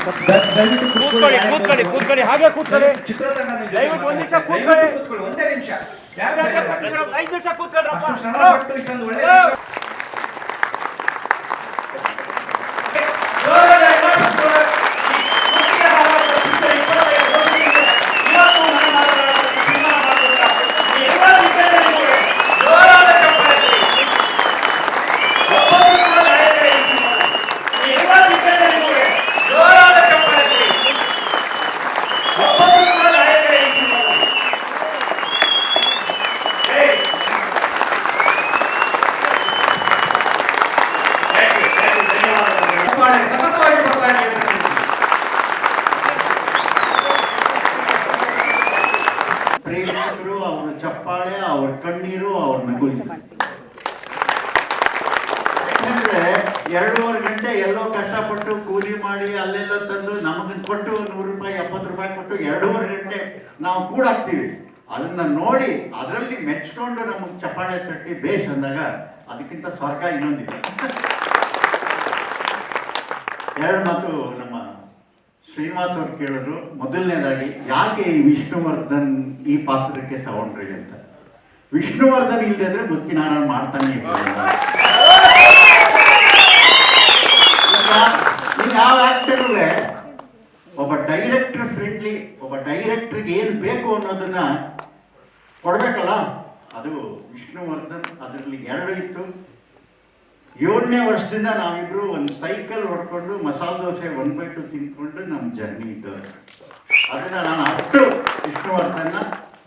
ದಯವಿಟ್ಟು ಕೂತ್ಕೊಳ್ಳಿ ಕೂತ್ಕೊಳ್ಳಿ ಕೂತ್ಕೊಳ್ಳಿ ಹಾಗೆ ಕೂತ್ಕೊಳ್ಳಿ. ದಯವಿಟ್ಟು ಒಂದ್ ನಿಮಿಷ ಕೂತ್ಕೊಳ್ಳಿ. ಕೂತ್ಕೊಳ್ಳಿ ಒಂದೇ ನಿಮಿಷ. ಐದು ನಿಮಿಷ ಕೂತ್ಕೊಳ್ರಪ್ಪ ಅಷ್ಟು ಶ್ರಮ ಪಟ್ಟು ಇಷ್ಟೊಂದು ಒಳ್ಳೆ ಪ್ರೇಕ್ಷಕರು ಅವ್ರ ಚಪ್ಪಾಳೆ ಅವ್ರ ಕಣ್ಣೀರು ಅವ್ರ ನಗು ಯಾಕಂದ್ರೆ ಎರಡೂವರೆ ಗಂಟೆ ಎಲ್ಲೋ ಕಷ್ಟಪಟ್ಟು ಕೂಲಿ ಮಾಡಿ ಅಲ್ಲೆಲ್ಲ ತಂದು ನಮಗೆ ಕೊಟ್ಟು ನೂರು ರೂಪಾಯಿ, ಎಪ್ಪತ್ತು ರೂಪಾಯಿ ಕೊಟ್ಟು ಎರಡೂವರೆ ಗಂಟೆ ನಾವು ಕೂಡಾಕ್ತೀವಿ ಅದನ್ನು ನೋಡಿ ಅದರಲ್ಲಿ ಮೆಚ್ಕೊಂಡು ನಮಗೆ ಚಪ್ಪಾಳೆ ತಟ್ಟಿ ಬೇಷ್ ಅಂದಾಗ ಅದಕ್ಕಿಂತ ಸ್ವರ್ಗ ಇನ್ನೊಂದಿದೆ. ಎರಡು ಮಾತು ನಮ್ಮ ಶ್ರೀನಿವಾಸ್ ಅವ್ರು ಕೇಳಿದ್ರು. ಮೊದಲನೇದಾಗಿ, ಯಾಕೆ ಈ ವಿಷ್ಣುವರ್ಧನ್ ಈ ಪಾತ್ರಕ್ಕೆ ತಗೊಂಡ್ರಿ ಅಂತ. ವಿಷ್ಣುವರ್ಧನ್ ಇಲ್ಲದೆ ಅಂದರೆ ಮುತ್ತಿನಾರಾಯಣ ಮಾಡ್ತಾನೆ ಇರ್ಲಿಲ್ಲ. ಈಗ ಯಾವ ಆಕ್ಟರ್ ಒಬ್ಬ ಡೈರೆಕ್ಟರ್ ಫ್ರೆಂಡ್ಲಿ ಒಬ್ಬ ಡೈರೆಕ್ಟರ್ಗೆ ಏನು ಬೇಕು ಅನ್ನೋದನ್ನ ಕೊಡ್ಬೇಕಲ್ಲ? ಅದು ವಿಷ್ಣುವರ್ಧನ್ ಅದರಲ್ಲಿ ಎರಡು ಇತ್ತು. ಏಳನೇ ವರ್ಷದಿಂದ ನಾವಿಬ್ರು ಒಂದು ಸೈಕಲ್ ಹೊಡ್ಕೊಂಡು masala dosa one by two ತಿನ್ಕೊಂಡು ನಮ್ಮ ಜರ್ನಿ ಇದ್ದು ಅದನ್ನ ನಾನು ಅಷ್ಟು ವಿಷ್ಣುವರ್ಧನ್ನ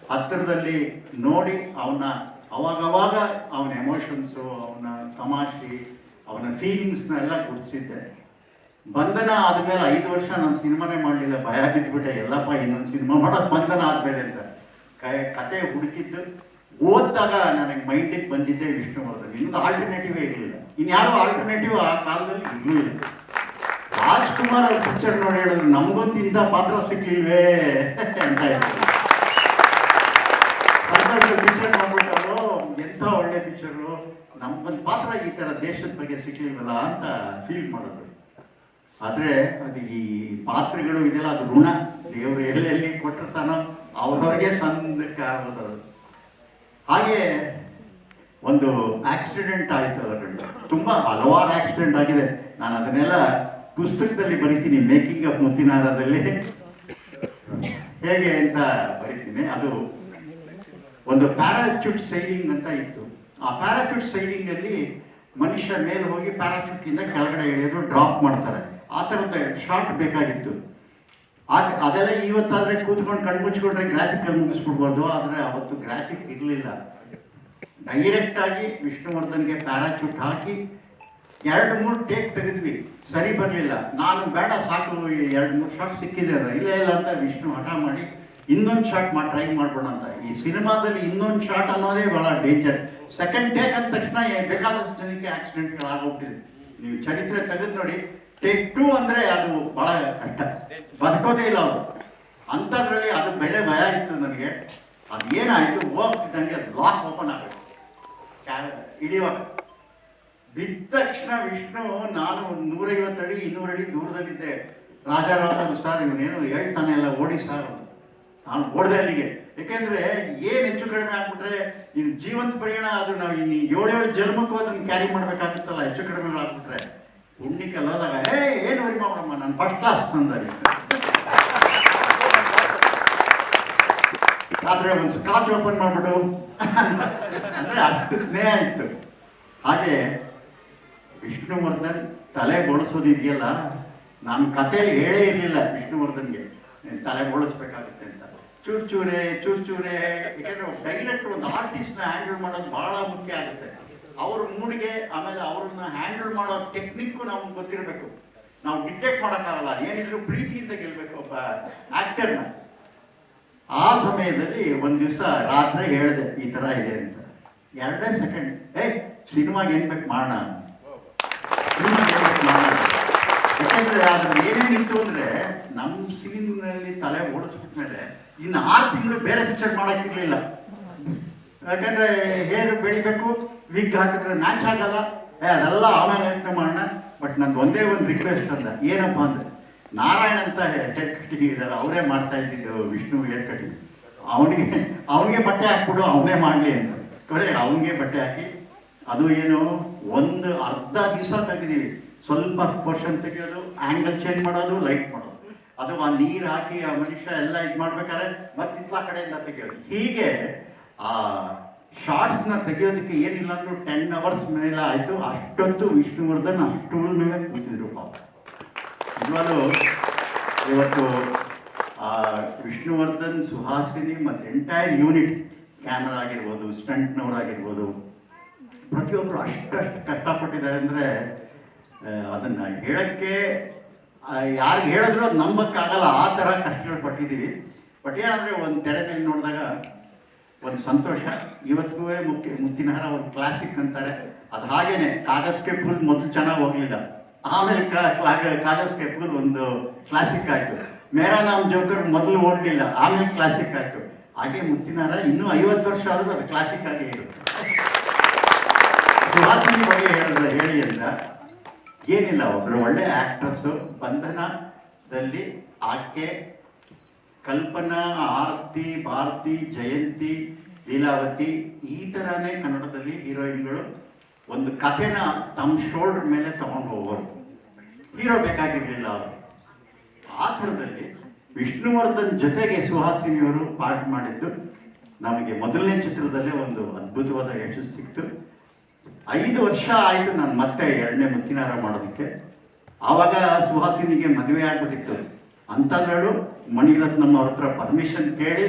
ಹತ್ತಿರದಲ್ಲಿ ನೋಡಿ ಅವನ ಅವಾಗವಾಗ ಅವನ ಎಮೋಷನ್ಸು ಅವನ ತಮಾಷೆ ಅವನ ಫೀಲಿಂಗ್ಸ್ನ ಎಲ್ಲ ಗುರ್ಸಿದ್ದೆ. ಬಂಧನ ಆದ್ಮೇಲೆ ಐದು ವರ್ಷ ನಾನು ಸಿನಿಮಾನೇ ಮಾಡಲಿಲ್ಲ, ಭಯ ಬಿದ್ದುಬಿಟ್ಟೆ ಎಲ್ಲಪ್ಪ ಇನ್ನೊಂದು ಸಿನಿಮಾ ಮಾಡೋದು ಬಂಧನ ಆದ್ಮೇಲೆ ಅಂತ. ಕತೆ ಹುಡುಕಿದ್ದು, ಓದಿದಾಗ ನನಗೆ ಮೈಂಡಿಗೆ ಬಂದಿದ್ದೆ ವಿಷ್ಣುವರ್ಧನ್. ಇನ್ನೊಂದು ಆಲ್ಟರ್ನೇಟಿವ್ ಇರಲಿಲ್ಲ. ಇನ್ಯಾರೋ ಆಲ್ಟರ್ನೇಟಿವ್ ಆ ಕಾಲದಲ್ಲಿ ಇನ್ನೂ ಇಲ್ಲ. ರಾಜ್ಕುಮಾರ್ ಅವ್ರ ಪಿಕ್ಚರ್ ನೋಡಿ ಹೇಳಿದ್ರು, ನಮಗೊಂದು ಇಂಥ ಪಾತ್ರ ಸಿಕ್ಕಿಲ್ವೇ? ಅಂತ ಇದ್ರು ಪಿಕ್ಚರ್ ನೋಡ್ಬಿಟ್ಟರು ಎಂಥ ಒಳ್ಳೆ ಪಿಕ್ಚರು ನಮ್ಗೊಂದು ಪಾತ್ರ ಈ ಥರ ದೇಶದ ಬಗ್ಗೆ ಸಿಕ್ಕಿಲ್ವಲ್ಲ ಅಂತ ಫೀಲ್ ಮಾಡೋದು. ಆದರೆ ಅದು ಈ ಪಾತ್ರಗಳು ಇದೆಲ್ಲ ಅದು ಋಣ. ದೇವರು ಎಲ್ಲೆಲ್ಲಿ ಕೊಟ್ಟಿರ್ತಾನೋ ಅವ್ರವ್ರಿಗೆ ಸಂದಕ್ಕೆ ಆಗೋದು. ಹಾಗೆ ಒಂದು ಆಕ್ಸಿಡೆಂಟ್ ಆಯಿತು ಅದರಲ್ಲಿ. ತುಂಬ ಹಲವಾರು ಆಕ್ಸಿಡೆಂಟ್ ಆಗಿದೆ. ನಾನು ಅದನ್ನೆಲ್ಲ ಪುಸ್ತಕದಲ್ಲಿ ಬರಿತೀನಿ ಮೇಕಿಂಗ್ ಆಫ್ ಮುತ್ತಿನಾರದಲ್ಲಿ ಹೇಗೆ ಅಂತ ಬರಿತೀನಿ. ಅದು ಒಂದು ಪ್ಯಾರಾಚೂಟ್ ಸೈಲಿಂಗ್ ಅಂತ ಇತ್ತು. ಆ ಪ್ಯಾರಾಚೂಟ್ ಸೈಡಿಂಗಲ್ಲಿ ಮನುಷ್ಯ ಮೇಲೆ ಹೋಗಿ ಪ್ಯಾರಾಚೂಟಿಂದ ಕೆಳಗಡೆ ಇಳಿಯೋದು ಡ್ರಾಪ್ ಮಾಡ್ತಾರೆ. ಆ ಥರದ ಶಾರ್ಟ್ ಬೇಕಾಗಿತ್ತು. ಆಗ ಅದೆಲ್ಲ ಇವತ್ತಾದ್ರೆ ಕೂತ್ಕೊಂಡು ಗ್ರಾಫಿಕ್ ಅಲ್ಲಿ ಮುಗಿಸ್ಬಿಡ್ಬೋದು, ಆದರೆ ಅವತ್ತು ಗ್ರಾಫಿಕ್ ಇರಲಿಲ್ಲ. ಡೈರೆಕ್ಟ್ ಆಗಿ ವಿಷ್ಣುವರ್ಧನ್ಗೆ ಪ್ಯಾರಾಚೂಟ್ ಹಾಕಿ ಎರಡು ಮೂರು ಟೇಕ್ ತೆಗೆದ್ವಿ. ಸರಿ ಬರಲಿಲ್ಲ. ನಾನು ಬೇಡ, ಸಾಕು ಎರಡು ಮೂರು ಶಾರ್ಟ್ ಸಿಕ್ಕಿದೆ ಇಲ್ಲ ಇಲ್ಲ ಅಂತ ವಿಷ್ಣು ಹಠ ಮಾಡಿ ಇನ್ನೊಂದು ಶಾಟ್ ಮಾಡಿ ಟ್ರೈ ಮಾಡ್ಬೋಣ ಅಂತ. ಈ ಸಿನಿಮಾದಲ್ಲಿ ಇನ್ನೊಂದು ಶಾಟ್ ಅನ್ನೋದೇ ಬಹಳ ಡೇಂಜರ್ ಸೆಕೆಂಡ್ ಟೇಕ್ ಅಂದ ತಕ್ಷಣ ಬೇಕಾದಷ್ಟು ಜನಕ್ಕೆ ಆಕ್ಸಿಡೆಂಟ್ಗಳು ಆಗೋಗ್ತಿದೆ ನೀವು ಚರಿತ್ರೆ ತೆಗೆದು ನೋಡಿ. ಟೇಕ್ ಟೂ ಅಂದರೆ ಅದು ಬಹಳ ಕಷ್ಟ. ಬದುಕೋದೇ ಇಲ್ಲ ಅವರು. ಅಂಥದ್ರಲ್ಲಿ ಅದು ಬೇರೆ ಭಯ ಇತ್ತು ನನಗೆ. ಅದು ಏನಾಯ್ತು? ಹೋಗ್ತಿದ್ದಂಗೆ ಅದು ಲಾಕ್ ಓಪನ್ ಆಗುತ್ತೆ ಕ್ಯಾ- ಇಳಿಯುವಾಗ. ಬಿದ್ದ ತಕ್ಷಣ ವಿಷ್ಣು, ನಾನು ನೂರೈವತ್ತು ಅಡಿ ಇನ್ನೂರು ಅಡಿ ದೂರದಲ್ಲಿದ್ದೆ. ರಾಜಾರಾಮ ಸರ್ ಇವನೇನು ಹೇಳ್ತಾನೆ ಎಲ್ಲ ಓಡಿ ಸರ್. ನಾನು ಓಡಿದೆ ಅಲ್ಲಿಗೆ. ಯಾಕೆಂದ್ರೆ ಏನು ಹೆಚ್ಚು ಕಡಿಮೆ ಆಗ್ಬಿಟ್ರೆ ಇನ್ನು ಜೀವಂತ ಪರಿಮಾಣ ಅದು ನಾವು ಇನ್ನು ಏಳೇಳು ಜನ್ಮಕ್ಕೂ ಅದನ್ನ ಕ್ಯಾರಿ ಮಾಡ್ಬೇಕಾಗುತ್ತಲ್ಲ, ಹೆಚ್ಚು ಕಡಿಮೆ ಆಗ್ಬಿಟ್ರೆ. ಅಲ್ಲದಾಗ, ಏ, ಏನು ವರಿ ಮಾಡಮ್ಮ ನಾನು ಫಸ್ಟ್ ಕ್ಲಾಸ್ ಅಂದ ಆದರೆ ಒಂದು ಸ್ಕಾಚ್ ಓಪನ್ ಮಾಡ್ಬಿಡು. ಅಂದ್ರೆ ಅಷ್ಟು ಸ್ನೇಹ ಇತ್ತು. ಹಾಗೆ ವಿಷ್ಣುವರ್ಧನ್ ತಲೆ ಬೋಳಿಸೋದಿದೆಯಲ್ಲ ನಾನು ಕಥೆಯಲ್ಲಿ ಹೇಳೇ ಇರಲಿಲ್ಲ ವಿಷ್ಣುವರ್ಧನ್ಗೆ ತಲೆ ಬೋಳಿಸ್ಬೇಕಾಗುತ್ತೆ ಅಂತ. ಚೂರ್ ಚೂರೆ ಚೂರ್ ಚೂರೆ ಯಾಕಂದ್ರೆ ಡೈರೆಕ್ಟ್ ಒಂದು ಆರ್ಟಿಸ್ಟ್ನ ಹ್ಯಾಂಡಲ್ ಮಾಡೋದು ಬಹಳ ಮುಖ್ಯ ಆಗುತ್ತೆ. ಅವ್ರ ಮೂಡಿಗೆ ಆಮೇಲೆ ಅವ್ರನ್ನ ಹ್ಯಾಂಡಲ್ ಮಾಡೋ ಟೆಕ್ನಿಕ್ಕು ನಮ್ಗೆ ಗೊತ್ತಿರಬೇಕು. ನಾವು ಡಿಟೆಕ್ಟ್ ಮಾಡೋಕ್ಕಾಗಲ್ಲ, ಏನಿದ್ರು ಪ್ರೀತಿಯಿಂದ ಗೆಲ್ಬೇಕು ಒಬ್ಬ ಆಕ್ಟರ್ನ ಆ ಸಮಯದಲ್ಲಿ ಒಂದು ದಿವಸ ರಾತ್ರಿ ಹೇಳಿದೆ, ಈ ತರ ಇದೆ ಅಂತ. ಎರಡೇ ಸೆಕೆಂಡ್ ಏ ಸಿನಿಮಾಗೆ ಏನ್ ಬೇಕು ಮಾಡೋಣ ಯಾಕಂದ್ರೆ ಅದ್ರ ಏನೇನಿತ್ತು ಅಂದ್ರೆ ನಮ್ಮ ಸಿನಿಮಾದಲ್ಲಿ ತಲೆ ಓಡಿಸ್ಬಿಟ್ಮೇಲೆ ಇನ್ನು ಆರು ತಿಂಗಳು ಬೇರೆ ಪಿಕ್ಚರ್ ಮಾಡೋಕ್ಕಿರ್ಲಿಲ್ಲ ಯಾಕಂದ್ರೆ ಹೇರ್ ಬೆಳಿಬೇಕು? ವಿಗ್ ಹಾಕಿದ್ರೆ ಮ್ಯಾಚ್ ಆಗಲ್ಲ. ಅದೆಲ್ಲ ಆಮೇಲೆ ಯೋಚನೆ ಮಾಡೋಣ. ಬಟ್ ನಂದು ಒಂದೇ ಒಂದು ರಿಕ್ವೆಸ್ಟ್ ಅಂತ ಏನಪ್ಪ ಅಂದ್ರೆ, ನಾರಾಯಣ ಅಂತ ಹೇರ್ ಕಟಿಂಗ್ ಇದ್ದಾರೆ. ಅವರೇ ಮಾಡ್ತಾ ಇದ್ದಿದ್ದು ವಿಷ್ಣು ಹೇರ್ ಕಟಿಂಗ್ ಅವನಿಗೆ ಅವನಿಗೆ ಬಟ್ಟೆ ಹಾಕ್ಬಿಡು, ಅವನೇ ಮಾಡಲಿ ಅಂತ. ಕರೆ, ಅವನಿಗೆ ಬಟ್ಟೆ ಹಾಕಿ. ಅದು ಏನು, ಒಂದು ಅರ್ಧ ದಿವಸ ತೆಗೆದೀವಿ ಸ್ವಲ್ಪ ಪೋರ್ಷನ್ ತೆಗೆಯೋದು ಆ್ಯಂಗಲ್ ಚೇಂಜ್ ಮಾಡೋದು ಲೈಟ್ ಮಾಡೋದು. ಆ ನೀರು ಹಾಕಿ ಆ ಮನುಷ್ಯ ಎಲ್ಲ ಇದು ಮಾಡ್ಬೇಕಾದ್ರೆ ಮತ್ತೆ ಇತ್ಲ ಕಡೆಯಿಂದ ತೆಗಿಯೋದು. ಹೀಗೆ ಆ ಶಾರ್ಟ್ಸ್ನ ತೆಗಿಯೋದಕ್ಕೆ ಏನಿಲ್ಲ ಅಂದ್ರೂ ಟೆನ್ ಅವರ್ಸ್ ಮೇಲೆ ಆಯಿತು. ಅಷ್ಟೊತ್ತು ವಿಷ್ಣುವರ್ಧನ್ ಅಷ್ಟು ಮೇಲೆ ಕೂತಿದ್ರು ಪಾಪ. ಇವತ್ತು ಆ ವಿಷ್ಣುವರ್ಧನ್, ಸುಹಾಸಿನಿ ಮತ್ತು ಎಂಟೈರ್ ಯೂನಿಟ್ ಕ್ಯಾಮ್ರಾ ಆಗಿರ್ಬೋದು ಸ್ಟಂಟ್ನವರಾಗಿರ್ಬೋದು ಪ್ರತಿಯೊಬ್ಬರು ಅಷ್ಟಷ್ಟು ಕಷ್ಟಪಟ್ಟಿದ್ದಾರೆ ಅಂದರೆ ಅದನ್ನು ಹೇಳಕ್ಕೆ ಯಾರಿಗೆ ಹೇಳಿದ್ರು ಅದು ನಂಬಕ್ಕಾಗಲ್ಲ, ಆ ಥರ ಕಷ್ಟಗಳು ಪಟ್ಟಿದ್ದೀವಿ. ಬಟ್ ಏನಂದರೆ ಒಂದು ತೆರೆ ಮೇಲೆ ನೋಡಿದಾಗ ಒಂದು ಸಂತೋಷ. ಇವತ್ತಿಗೂ ಮುಖ್ಯ ಮುತ್ತಿನ ಹಾರ ಒಂದು ಕ್ಲಾಸಿಕ್ ಅಂತಾರೆ. ಅದು ಹಾಗೇನೆ ಕಾಗಸ್ಕೆ ಫುಲ್ ಮೊದಲು ಚೆನ್ನಾಗಿ ಹೋಗಲಿಲ್ಲ. ಆಮೇಲೆ ಕಾಗಸ್ಕೆ ಫುಲ್ ಒಂದು ಕ್ಲಾಸಿಕ್ ಆಯಿತು. ಮೇರಾ ನಾಮ್ ಜೋಕರ್ ಮೊದಲು ಓಡಲಿಲ್ಲ, ಆಮೇಲೆ ಕ್ಲಾಸಿಕ್ ಆಯಿತು. ಹಾಗೆ ಮುತ್ತಿನ ಹರ ಇನ್ನೂ ಐವತ್ತು ವರ್ಷ ಆದರೂ ಅದು ಕ್ಲಾಸಿಕ್ ಆಗಿ ಇರುತ್ತೆ. ಹೇಳಿ ಅಂತ. ಏನಿಲ್ಲ ಒಬ್ರು. ಒಳ್ಳೆ ಆಕ್ಟ್ರೆಸ್ ಬಂಧನದಲ್ಲಿ ಆಕೆ ಕಲ್ಪನಾ, ಆರತಿ, ಭಾರತಿ, ಜಯಂತಿ, ಲೀಲಾವತಿ ಈ ಥರನೇ ಕನ್ನಡದಲ್ಲಿ ಹೀರೋಯಿನ್ಗಳು ಒಂದು ಕಥೆನ ತಮ್ಮ ಶೋಲ್ಡರ್ ಮೇಲೆ ತಗೊಂಡು ಹೋಗೋರು. ಹೀರೋ ಬೇಕಾಗಿರ್ಲಿಲ್ಲ ಅವರು. ಆ ಥರದಲ್ಲಿ ವಿಷ್ಣುವರ್ಧನ್ ಜೊತೆಗೆ ಸುಹಾಸಿನಿಯವರು ಪಾರ್ಟ್ ಮಾಡಿದ್ದು ನಮಗೆ ಮೊದಲನೇ ಚಿತ್ರದಲ್ಲೇ ಒಂದು ಅದ್ಭುತವಾದ ಯಶಸ್ಸು ಸಿಕ್ತು. ಐದು ವರ್ಷ ಆಯಿತು ನಾನು ಮತ್ತೆ ಎರಡನೇ ಮುತ್ತಿನಾರ ಮಾಡೋದಕ್ಕೆ. ಆವಾಗ ಸುಹಾಸಿನಿಗೆ ಮದುವೆ ಆಗ್ಬಿಟ್ಟಿತ್ತು. ಅಂತಂದೇಳು ಮಣಿರತ್ನಮ್ಮ ಅವ್ರ ಹತ್ರ ಪರ್ಮಿಷನ್ ಕೇಳಿ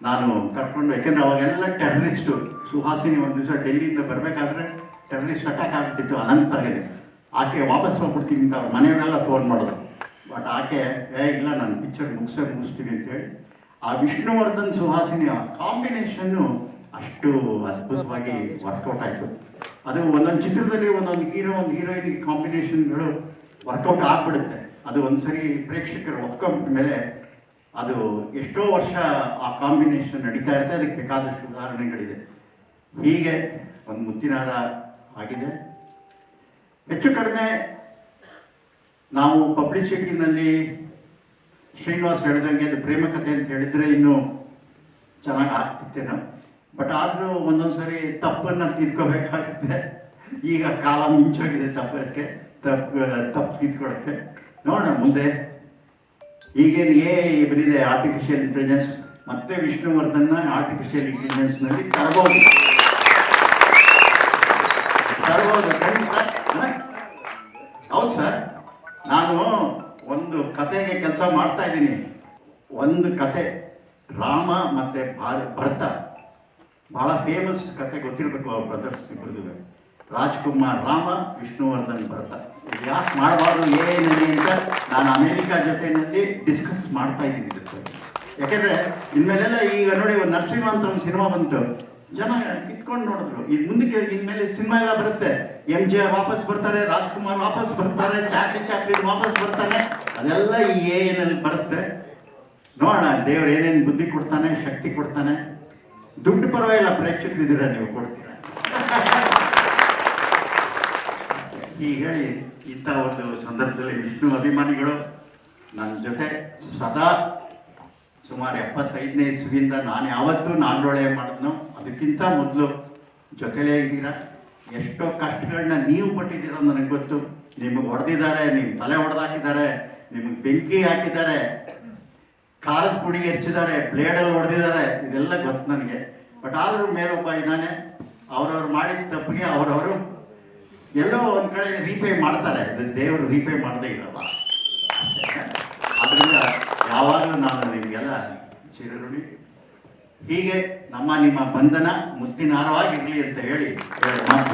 ನಾನು ಕರ್ಕೊಂಡು, ಯಾಕೆಂದ್ರೆ ಅವಾಗೆಲ್ಲ ಟೆರರಿಸ್ಟು ಸುಹಾಸಿನಿ ಒಂದು ದಿವಸ ಡೆಲ್ಲಿಯಿಂದ ಬರಬೇಕಾದ್ರೆ ಟೆರರಿಸ್ಟ್ ಅಟ್ಯಾಕ್ ಆಗ್ಬಿಟ್ಟಿತ್ತು ಹೇಳಿ ಆಕೆ ವಾಪಸ್ ಹೋಗ್ಬಿಡ್ತೀನಿ ಅಂತ ಅವ್ರ ಮನೆಯವರೆಲ್ಲ ಫೋನ್ ಮಾಡೋದು ಬಟ್ ಆಕೆ, ಏ, ಇಲ್ಲ, ನಾನು ಪಿಕ್ಚರ್ ಮುಗಿಸೇ ಮುಗಿಸ್ತೀನಿ ಅಂತೇಳಿ ಆ ವಿಷ್ಣುವರ್ಧನ್ ಸುಹಾಸಿನಿ ಆ ಕಾಂಬಿನೇಷನ್ನು ಅಷ್ಟು ಅದ್ಭುತವಾಗಿ ವರ್ಕೌಟ್ ಆಯಿತು. ಅದು ಒಂದೊಂದು ಚಿತ್ರದಲ್ಲಿ ಒಂದೊಂದು ಹೀರೋ ಒಂದು ಹೀರೋಯಿನ್ ಕಾಂಬಿನೇಷನ್ಗಳು ವರ್ಕೌಟ್ ಆಗ್ಬಿಡುತ್ತೆ. ಅದು ಒಂದ್ಸರಿ ಪ್ರೇಕ್ಷಕರು ಒಪ್ಕೊಂಡ ಮೇಲೆ ಅದು ಎಷ್ಟೋ ವರ್ಷ ಆ ಕಾಂಬಿನೇಷನ್ ನಡೀತಾ ಇರುತ್ತೆ. ಅದಕ್ಕೆ ಬೇಕಾದಷ್ಟು ಉದಾಹರಣೆಗಳಿದೆ. ಹೀಗೆ ಒಂದು ಮುತ್ತಿನಾರ ಆಗಿದೆ. ಹೆಚ್ಚು ಕಡಿಮೆ ನಾವು ಪಬ್ಲಿಸಿಟಿನಲ್ಲಿ ಶ್ರೀನಿವಾಸ್ ಹೇಳಿದಂಗೆ ಅದು ಪ್ರೇಮ ಕಥೆ ಅಂತ ಹೇಳಿದ್ರೆ ಇನ್ನೂ ಚೆನ್ನಾಗಿ ಆಗ್ತಿತ್ತೇನೋ. ಬಟ್ ಆದರೂ ಒಂದೊಂದು ಸರಿ ತಪ್ಪನ್ನು ತಿದ್ಕೋಬೇಕಾಗುತ್ತೆ. ಈಗ ಕಾಲ ಮಿಂಚೋಗಿದೆ ತಪ್ಪಕ್ಕೆ ತಪ್ಪು ತಪ್ಪು ತಿದ್ಕೊಳ್ಳೋಕ್ಕೆ. ನೋಡೋಣ ಮುಂದೆ. ಈಗೇನು ಏ ಬರಿದೆ ಆರ್ಟಿಫಿಷಿಯಲ್ ಇಂಟೆಲಿಜೆನ್ಸ್ ಮತ್ತೆ ವಿಷ್ಣುವರ್ಧನ್ನ ಆರ್ಟಿಫಿಷಿಯಲ್ ಇಂಟೆಲಿಜೆನ್ಸ್ನಲ್ಲಿ ತರಬಹುದು ತರಬಹುದು? ಹೌದು ಸರ್ ನಾನು ಒಂದು ಕತೆಗೆ ಕೆಲಸ ಮಾಡ್ತಾ ಇದ್ದೀನಿ. ಒಂದು ಕತೆ ರಾಮ ಮತ್ತೆ ಭಾರ- ಭರತ. ಬಹಳ ಫೇಮಸ್ ಕತೆ ಗೊತ್ತಿರಬೇಕು ಅವ್ರ ಬ್ರದರ್ಸ್ ಇಬ್ಬರದು ರಾಜ್ಕುಮಾರ್ ರಾಮ, ವಿಷ್ಣುವರ್ಧನ್ ಭರತ. ಯಾಕೆ ಮಾಡಬಾರ್ದು ಏನೇನೆ ಅಂತ ನಾನು ಅಮೇರಿಕಾ ಜೊತೆನಲ್ಲಿ ಡಿಸ್ಕಸ್ ಮಾಡ್ತಾ ಇದ್ದೀನಿ ಜೊತೆ ಯಾಕೆಂದ್ರೆ ಇನ್ಮೇಲೆಲ್ಲ ಈಗ ನೋಡಿ ಒಂದು ನರಸಿಂಹ ಅಂತ ಒಂದು ಸಿನಿಮಾ ಬಂತು. ಜನ ಕಿತ್ಕೊಂಡು ನೋಡಿದ್ರು. ಈಗ ಮುಂದಕ್ಕೆ ಇನ್ಮೇಲೆ ಸಿನಿಮಾ ಎಲ್ಲ ಬರುತ್ತೆ. ಎಂ ಜೆ ವಾಪಸ್ ಬರ್ತಾರೆ, ರಾಜ್ಕುಮಾರ್ ವಾಪಸ್ ಬರ್ತಾರೆ ಚಾಕ್ರಿ ಚಾಕ್ರಿ ವಾಪಸ್ ಬರ್ತಾನೆ. ಅದೆಲ್ಲ ಈ ಎ ಬರುತ್ತೆ. ನೋಡೋಣ, ದೇವ್ರು ಏನೇನು ಬುದ್ಧಿ ಕೊಡ್ತಾನೆ, ಶಕ್ತಿ ಕೊಡ್ತಾನೆ. ದುಡ್ಡು ಪರವಾಗಿಲ್ಲ ಪ್ರೇಕ್ಷಕರಿದ್ದೀರ ನೀವು ಕೊಡ್ತೀರ? ಈಗ ಇಂಥ ಒಂದು ಸಂದರ್ಭದಲ್ಲಿ ವಿಷ್ಣು ಅಭಿಮಾನಿಗಳು ನನ್ನ ಜೊತೆ ಸದಾ ಸುಮಾರು ಎಪ್ಪತ್ತೈದನೇ ಇಸ್ವಿಯಿಂದ ನಾನು ಯಾವತ್ತೂ ನಾಲ್ವೊಳೆ ಮಾಡಿದ್ನೋ. ಅದಕ್ಕಿಂತ ಮೊದಲು ಜೊತೆಲೇ ಇದ್ದೀರಾ? ಎಷ್ಟೋ ಕಷ್ಟಗಳನ್ನ ನೀವು ಪಟ್ಟಿದ್ದೀರ ನನಗೆ ಗೊತ್ತು. ನಿಮಗೆ ಹೊಡೆದಿದ್ದಾರೆ ನಿಮ್ಮ ತಲೆ ಹೊಡೆದಾಕಿದ್ದಾರೆ ನಿಮಗೆ ಬೆಂಕಿ ಹಾಕಿದ್ದಾರೆ. ಖಾರದ ಪುಡಿ ಹೆಚ್ಚಿದ್ದಾರೆ ಬ್ಲೇಡಲ್ಲಿ ಹೊಡೆದಿದ್ದಾರೆ ಇದೆಲ್ಲ ಗೊತ್ತು ನನಗೆ. ಬಟ್ ಆದರೂ ಮೇಲೊಬ್ಬ ಇದ್ದಾನೆ ಅವ್ರವ್ರು ಮಾಡಿದ ತಪ್ಪಿಗೆ ಅವರವರು ಎಲ್ಲೋ ಒಂದು ಕಡೆ ರೀಪೇ ಮಾಡ್ತಾರೆ. ದೇವರು ರೀಪೇ ಮಾಡದೇ ಇರಲ್ಲ. ಅದರಿಂದ ಯಾವಾಗಲೂ ನಾನು ನಿಮಗೆಲ್ಲ ಚಿರಋಣಿ. ಹೀಗೆ ನಮ್ಮ ನಿಮ್ಮ ಬಂಧನ ಮುತ್ತಿನಾರವಾಗಿರಲಿ ಅಂತ ಹೇಳಿ ಮಾತು